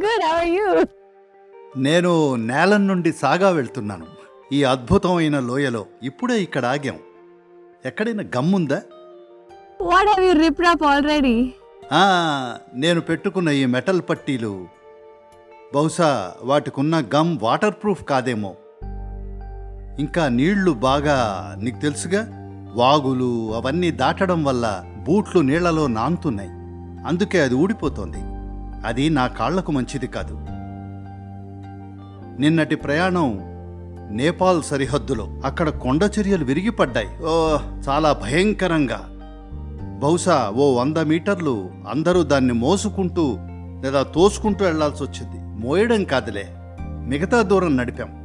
good. How are you? నేను నేలం నుండి సాగా వెళ్తున్నాను. ఈ అద్భుతమైన లోయలో ఇప్పుడే ఇక్కడ ఆగాం. ఎక్కడైనా గమ్ముందా? What have you ripped up already? ఆ, నేను పెట్టుకున్న ఈ మెటల్ పట్టీలు బహుశా వాటికున్న గమ్ వాటర్ ప్రూఫ్ కాదేమో. ఇంకా నీళ్ళు బాగా నీకు తెలుసుగా? వాగులు అవన్నీ దాటడం వల్ల బూట్లు నీళ్ళలో నానుతున్నాయి అందుకే అది ఊడిపోతోంది. అది నా కాళ్ళకు మంచిది కాదు. నిన్నటి ప్రయాణం నేపాల్ సరిహద్దులో. అక్కడ కొండ చర్యలు విరిగిపడ్డాయి. ఓ చాలా భయంకరంగా. బహుశా ఓ వంద మీటర్లు అందరూ దాన్ని మోసుకుంటూ లేదా తోసుకుంటూ వెళ్ళాల్సి వచ్చింది. మోయడం కాదులే. మిగతా దూరం నడిపాం.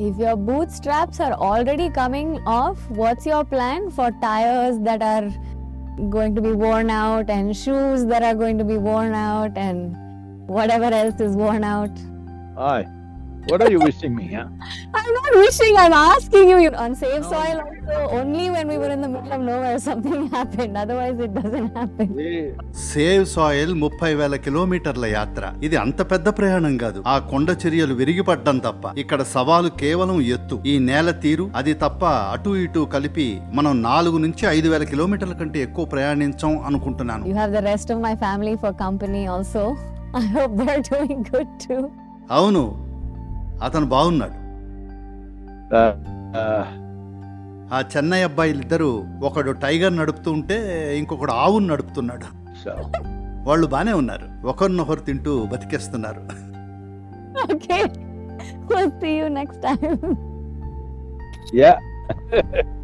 If your boot straps are already coming off what's your plan for tyres that are going to be worn out and shoes that are going to be worn out and whatever else is worn out? Hi. What are you wishing me, huh? I'm not wishing, I'm asking you. On safe soil, also, only when we were in the middle of nowhere, something happened. Otherwise, it doesn't happen. Save soil ముప్పై వేల కిలోమీటర్ల యాత్ర ఇది అంత పెద్ద ప్రయాణం కాదు ఆ కొండ చర్యలు విరిగిపడ్డం తప్ప ఇక్కడ సవాలు కేవలం ఎత్తు ఈ నేల తీరు అది తప్ప అటు ఇటు కలిపి మనం నాలుగు నుంచి ఐదు వేల కిలోమీటర్ల కంటే ఎక్కువ ప్రయాణించాం అనుకుంటున్నాను You have the rest of my family for company also. I hope they're doing good too. అవును అతను బాగున్నాడు ఆ చెన్నై అబ్బాయిలిద్దరూ ఒకడు టైగర్ నడుపుతూ ఉంటే ఇంకొకడు ఆవును నడుపుతున్నాడు వాళ్ళు బానే ఉన్నారు ఒకరినొకరు తింటూ బతికేస్తున్నారు Okay. We'll see you next time. yeah.